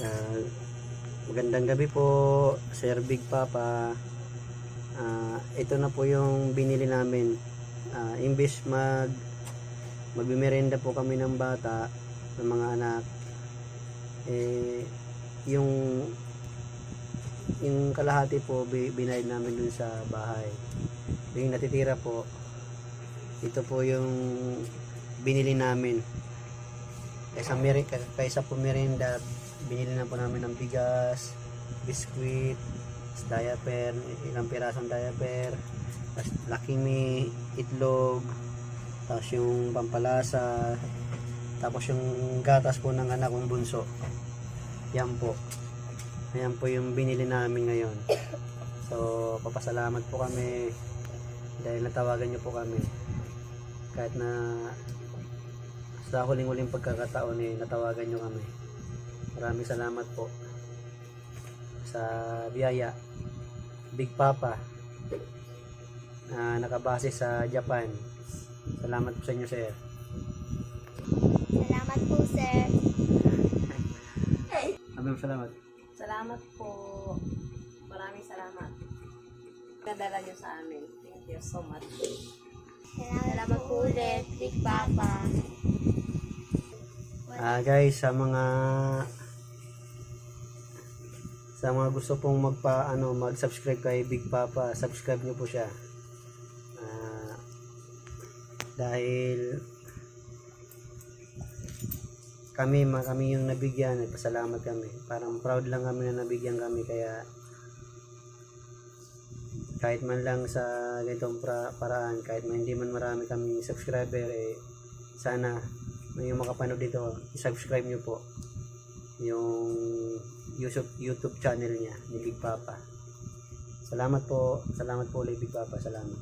Ah, magandang gabi po, Sir Big Papa. Ah, ito na po yung binili namin. Ah, imbis mag magbimerenda po kami ng bata, ng mga anak, eh, yung yung kalahati po bi- binayad namin dun sa bahay. Yung natitira po, ito po yung binili namin. Kaysa, kaysa po merienda, binili na po namin ng bigas, biskwit, diaper, ilang pirasong diaper, tapos Me, itlog, tapos yung pampalasa, tapos yung gatas po ng anak kong bunso. Yan po. Ayan po yung binili namin ngayon. So, papasalamat po kami dahil natawagan niyo po kami. Kahit na sa huling-huling pagkakataon eh, natawagan niyo kami. Maraming salamat po sa biyaya. Big Papa na nakabase sa Japan. Salamat po sa inyo, sir. Salamat po, sir. Maraming salamat. Salamat po. Maraming salamat. Nadala niyo sa amin. Thank you so much. Salamat po ulit, Big Papa. Ah, guys, sa mga sa mga gusto pong magpa ano mag-subscribe kay Big Papa, subscribe niyo po siya. Ah, dahil kami kami yung nabigyan, pasalamat kami. Parang proud lang kami na nabigyan kami kaya kahit man lang sa ganitong pra- paraan, kahit man hindi man marami kami subscriber, eh, sana may yung makapanood dito, i-subscribe nyo po yung YouTube, YouTube channel niya ni Big Papa. Salamat po, salamat po ulit Big Papa, salamat.